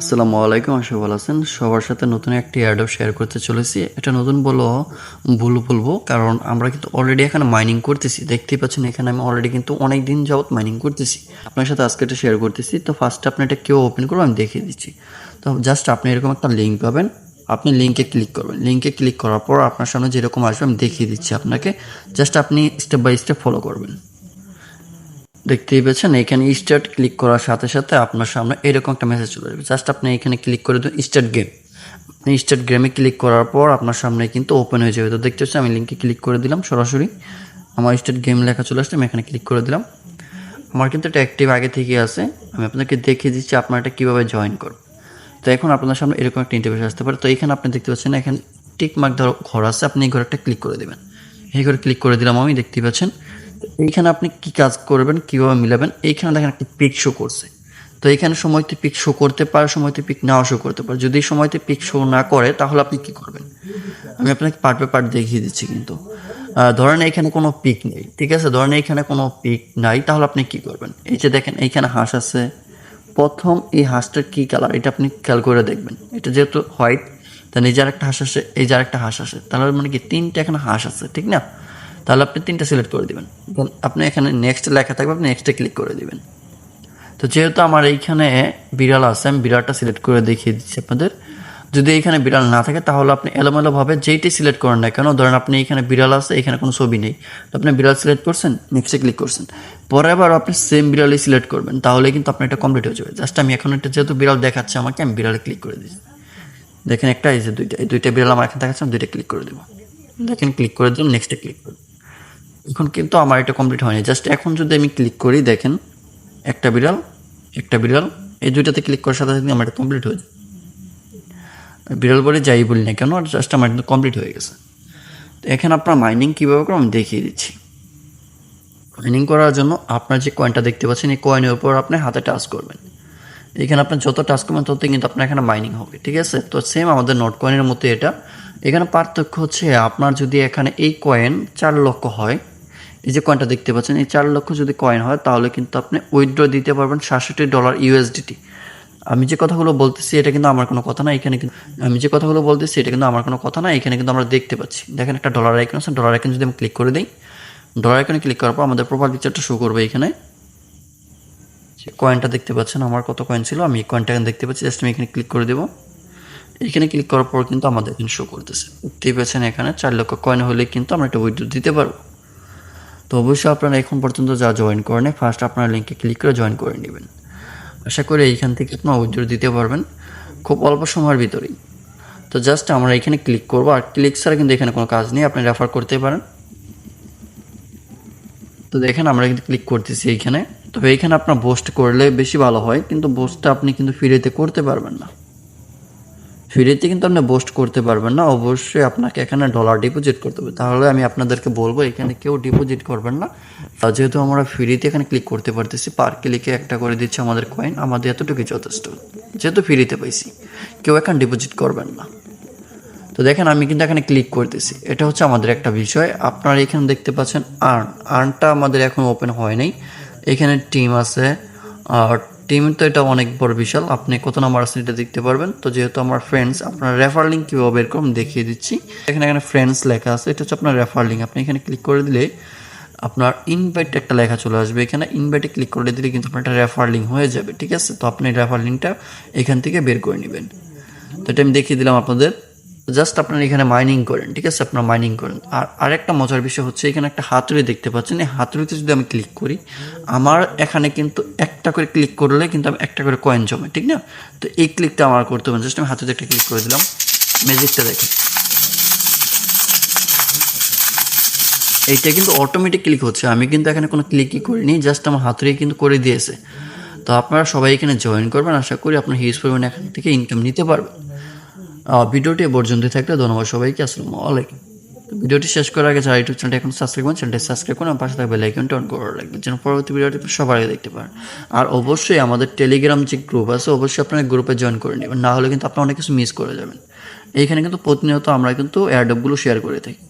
আসসালামু আলাইকুম, আশা ভালো আছেন। সবার সাথে নতুন একটি অ্যাডও শেয়ার করতে চলেছি। এটা নতুন বলো ভুল বলব, কারণ আমরা কিন্তু অলরেডি এখানে মাইনিং করতেছি। দেখতেই পাচ্ছেন, এখানে আমি অলরেডি কিন্তু অনেক দিন যাবৎ মাইনিং করতেছি। আপনার সাথে আজকে এটা শেয়ার করতেছি। তো ফার্স্টে আপনি এটা কেউ ওপেন করব, আমি দেখিয়ে দিচ্ছি। তো জাস্ট আপনি এরকম একটা লিঙ্ক পাবেন। আপনি লিঙ্কে ক্লিক করবেন। লিঙ্কে ক্লিক করার পর আপনার সামনে যেরকম আসবে, আমি দেখিয়ে দিচ্ছি আপনাকে। জাস্ট আপনি স্টেপ বাই স্টেপ ফলো করবেন। দেখতেই পেয়েছেন, এখানে স্টার্ট ক্লিক করার সাথে সাথে আপনার সামনে এরকম একটা মেসেজ চলে যাবে জাস্ট আপনি এখানে ক্লিক করে দেবেন স্টার্ট গেম আপনি স্টার্ট গেমে ক্লিক করার পর আপনার সামনে কিন্তু ওপেন হয়ে যাবে। তো দেখতে পাচ্ছেন, আমি লিঙ্কে ক্লিক করে দিলাম সরাসরি। আমার স্টার্ট গেম লেখা চলে আসছে, আমি এখানে ক্লিক করে দিলাম। আমার কিন্তু এটা অ্যাক্টিভ আগে থেকে আছে। আমি আপনাকে দেখিয়ে দিচ্ছি আপনার এটা কীভাবে জয়েন করব তো এখন আপনার সামনে এরকম একটা ইন্টারভিউ আসতে পারে। তো এখানে আপনি দেখতে পাচ্ছেন, এখানে টিক মার্ক ধরো ঘর আছে, আপনি এই ঘরটা ক্লিক করে দেবেন। এই ঘরে ক্লিক করে দিলাম আমি, দেখতেই পাচ্ছেন। এইখানে আপনি কি কাজ করবেন, কীভাবে মিলাবেন, এইখানে দেখেন একটা পিক শো করছে। তো এইখানে সময়তে পিক শো করতে পারে, সময়তে পিক নাও শো করতে পারে। যদি সময়তে পিক শো না করে, তাহলে আপনি কি করবেন? আমি আপনাকে পার্ট বাই পার্ট দেখিয়ে দিচ্ছি কিন্তু। ধরেন এখানে কোনো পিক নেই, ঠিক আছে? ধরেন এখানে কোনো পিক নাই, তাহলে আপনি কি করবেন? এই যে দেখেন, এইখানে হাঁস আছে। প্রথম এই হাঁসটার কি কালার এটা আপনি খেয়াল করে দেখবেন। এটা যেহেতু হোয়াইট তাহলে এই যে একটা হাঁস আসে এই যে একটা হাঁস আসে তাহলে মানে কি তিনটা এখানে হাঁস আছে, ঠিক না? তাহলে আপনি তিনটা সিলেক্ট করে দিবেন। আপনি এখানে নেক্সট লেখা থাকবে আপনি নেক্সটে ক্লিক করে দিবেন। তো যেহেতু আমার এইখানে বিড়াল আছে আমি বিড়ালটা সিলেক্ট করে দেখিয়ে দিচ্ছি আপনাদের। যদি এইখানে বিড়াল না থাকে তাহলে আপনি এলোমেলোভাবে যেইটি সিলেক্ট করেন না কেন ধরেন আপনি এখানে বিড়াল আছে এখানে কোনো ছবি নেই। তো আপনি বিড়াল সিলেক্ট করছেন নেক্সটে ক্লিক করছেন। পরে আবার আপনি সেম বিড়ালই সিলেক্ট করবেন তাহলে কিন্তু আপনার এটা কমপ্লিট হয়ে যাবে। জাস্ট আমি এখন একটা যেহেতু বিড়াল দেখাচ্ছে আমাকে আমি বিড়ালে ক্লিক করে দিচ্ছি। দেখেন একটা এই যে দুইটা এই দুইটা বিড়াল আমার এখানে দেখাচ্ছে আমি দুইটা ক্লিক করে দেবো। দেখেন ক্লিক করে দিলাম নেক্সটে ক্লিক করুন এখন কিন্তু আমার এটা কমপ্লিট হয়নি। জাস্ট এখন যদি আমি ক্লিক করি, দেখেন, একটা বিড়াল একটা বিড়াল, এই দুইটাতে ক্লিক করার সাথে সাথে আমার এটা কমপ্লিট হয়ে যায়। বিড়াল বলে যাই বলি না কেন জাস্ট আমার কিন্তু কমপ্লিট হয়ে গেছে। তো এখানে আপনার মাইনিং কীভাবে করো আমি দেখিয়ে দিচ্ছি। মাইনিং করার জন্য আপনার যে কয়েনটা দেখতে পাচ্ছেন, এই কয়েনের উপর আপনি হাতে টাচ করবেন। এখানে আপনি যত টাচ করবেন তত কিন্তু আপনার এখানে মাইনিং হবে, ঠিক আছে? তো সেম আমাদের নোট কয়েনের মতো এটা। এখানে পার্থক্য হচ্ছে, আপনার যদি এখানে এই কয়েন চার লক্ষ হয় এই যে কয়েনটা দেখতে পাচ্ছেন, এই চার লক্ষ যদি কয়েন হয়, তাহলে কিন্তু আপনি উইথড্র দিতে পারবেন সাতষট্টি ডলার ইউএসডিটি আমি যে কথাগুলো বলতেছি, এটা কিন্তু আমার কোনো কথা না, এখানে কিন্তু আমি যে কথাগুলো বলতেছি, এটা কিন্তু আমার কোনো কথা না, এখানে কিন্তু আমরা দেখতে পাচ্ছি। দেখেন একটা ডলার আইকন আছে ডলার আইকন যদি আমি ক্লিক করে দিই ডলার আইকনে ক্লিক করার পর আমাদের প্রোফাইল পিকচারটা শো করবে এখানে। যে কয়েনটা দেখতে পাচ্ছেন, আমার কত কয়েন ছিল, আমি কয়েনটা এখানে দেখতে পাচ্ছি জাস্ট আমি এখানে ক্লিক করে দেবো। এখানে ক্লিক করার পর কিন্তু আমাদের এখানে শো করতেছে। দেখতেই পাচ্ছেন এখানে চার লক্ষ কয়েন হলে কিন্তু আমরা একটা উইড্রো দিতে পারব। তো অবশ্যই আপনারা এখন পর্যন্ত যা জয়েন করেন ফার্স্ট আপনার লিঙ্কে ক্লিক করে জয়েন করে নেবেন। আশা করি এইখান থেকে আপনার উইড্রো দিতে পারবেন, খুব অল্প সময়ের ভিতরেই। তো জাস্ট আমরা এখানে ক্লিক করব, আর ক্লিক ছাড়া কিন্তু এখানে কোনো কাজ নেই, আপনি রেফার করতে পারেন। তো দেখেন আমরা কিন্তু ক্লিক করতেছি এইখানে। তবে এইখানে আপনার বোস্ট করলে বেশি ভালো হয়, কিন্তু বোস্টটা আপনি কিন্তু ফ্রিতে করতে পারবেন না। ফ্রিতে কিন্তু আপনি বোস্ট করতে পারবেন না। অবশ্যই আপনাকে এখানে ডলার ডিপোজিট করতে হবে। তাহলে আমি আপনাদেরকে বলব, এখানে কেউ ডিপোজিট করবেন না। যেহেতু আমরা ফ্রিতে এখানে ক্লিক করতে পারতেছি পার ক্লিকে একটা করে দিচ্ছে আমাদের কয়েন আমাদের এতটুকুই যথেষ্ট। যেহেতু ফ্রিতে পাইছি, কেউ এখানে ডিপোজিট করবেন না। তো দেখেন, আমি কিন্তু এখানে ক্লিক করতেছি। এটা হচ্ছে আমাদের একটা বিষয়। আপনারা এখানে দেখতে পাচ্ছেন আর্ন আর্নটা আমাদের এখন ওপেন হয় নাই। এখানে টিম আছে টিম তো এটা অনেক বড় বিশাল। আপনি কত নাম্বার আছেন এটা দেখতে পারবেন। তো যেহেতু আমার ফ্রেন্ডস আপনার রেফার লিঙ্ক কীভাবে বের করুন দেখিয়ে দিচ্ছি। এখানে এখানে ফ্রেন্ডস লেখা আছে। এটা হচ্ছে আপনার রেফার লিঙ্ক আপনি এখানে ক্লিক করে দিলে আপনার ইনভাইট একটা লেখা চলে আসবে। এখানে ইনভাইটে ক্লিক করে দিলে কিন্তু আপনার একটা রেফার লিঙ্ক হয়ে যাবে। ঠিক আছে? তো আপনি রেফার লিঙ্কটা এখান থেকে বের করে নেবেন। তো এটা আমি দেখিয়ে দিলাম আপনাদের। জাস্ট আপনার এখানে মাইনিং করেন, ঠিক আছে? আপনার মাইনিং করেন। আর আরেকটা মজার বিষয় হচ্ছে, এখানে একটা হাতুড়ি দেখতে পাচ্ছেন। এই হাতুড়িতে যদি আমি ক্লিক করি, আমার এখানে কিন্তু একটা করে ক্লিক করলে কিন্তু আমি একটা করে কয়েন জমে, ঠিক না? তো এই ক্লিকটা আমার করতে হবে। জাস্ট আমি হাতুড়িতে একটা ক্লিক করে দিলাম। ম্যাজিকটা দেখেন। এইটা কিন্তু অটোমেটিক ক্লিক হচ্ছে। আমি কিন্তু এখানে কোনো ক্লিকই করিনি জাস্ট আমার হাতুড়ি কিন্তু করে দিয়েছে। তো আপনারা সবাই এখানে জয়েন করবেন। আশা করি আপনার হিউজ পরিমাণে এখান থেকে ইনকাম নিতে পারবেন। ভিডিওটি পর্যন্ত থাকলে ধন্যবাদ সবাইকে, আসসালামু আলাইকুম। ভিডিওটি শেষ করার আগে যারা ইউটিউব চ্যানেলটি এখন সাবস্ক্রাইব করেন চ্যানেলটি সাবস্ক্রাইব করুন পাশে থাকবে লাইকনটা অন করে রাখবেন, যেন পরবর্তী ভিডিওটি সবার আগে দেখতে পারেন। আর অবশ্যই আমাদের টেলিগ্রাম যে গ্রুপ আছে, অবশ্যই আপনারা গ্রুপে জয়েন করে নেবেন, না হলে কিন্তু আপনারা অনেক কিছু মিস করে যাবেন। এইখানে কিন্তু প্রতিনিয়ত আমরা কিন্তু অ্যাডপগুলো শেয়ার করে থাকি।